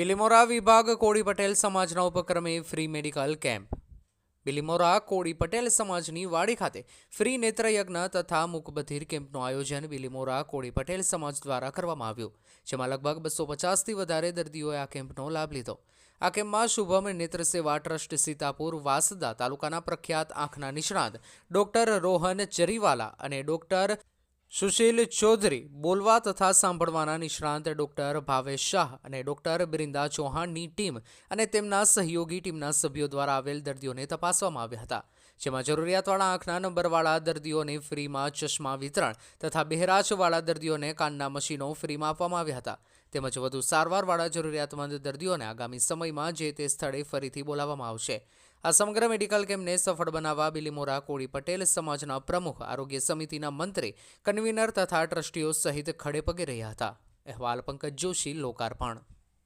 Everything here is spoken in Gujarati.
બિલીમોરા વિભાગ કોળી પટેલ સમાજના ઉપક્રમે free medical camp. Bilimora Koli Patel સમાજની વાડી ખાતે ફ્રી નેત્રયજ્ઞ તથા મુકબધીર કેમ્પનું આયોજન બિલીમોરા કોળી પટેલ સમાજ દ્વારા કરવામાં આવ્યું, જેમાં લગભગ બસો પચાસથી વધારે દર્દીઓએ આ કેમ્પનો લાભ લીધો. આ કેમ્પમાં શુભમ નેત્ર સેવા ટ્રસ્ટ સીતાપુર, વાસદા તાલુકાના પ્રખ્યાત આંખના નિષ્ણાત ડોક્ટર રોહન ચરીવાલા અને ડોક્ટર સુશીલ ચૌધરી બોલવા તથા સાંભળવાના નિષ્ણાંત ડોક્ટર ભાવેશ શાહ અને ડોક્ટર બિરિંદા ચૌહાણની ટીમ અને તેમના સહયોગી ટીમના સભ્યો દ્વારા આવેલ દર્દીઓને તપાસવામાં આવ્યા હતા. જેમાં જરૂરિયાતવાળા આંખના નંબરવાળા દર્દીઓને ફ્રીમાં ચશ્મા વિતરણ તથા બહેરાજવાળા દર્દીઓને કાનના મશીનો ફ્રીમાં આપવામાં આવ્યા હતા. તેમજ વધુ સારવારવાળા જરૂરિયાતમંદ દર્દીઓને આગામી સમયમાં જે તે સ્થળે ફરીથી બોલાવવામાં આવશે. આ સમગ્ર મેડિકલ કેમ્પને સફળ બનાવવા બિલીમોરા કોળી પટેલ સમાજના પ્રમુખ, આરોગ્ય સમિતિના મંત્રી, કન્વીનર તથા ટ્રસ્ટીઓ સહિત ખડેપગે રહ્યા હતા. અહેવાલ પંકજ જોશી, લોકાર્પણ.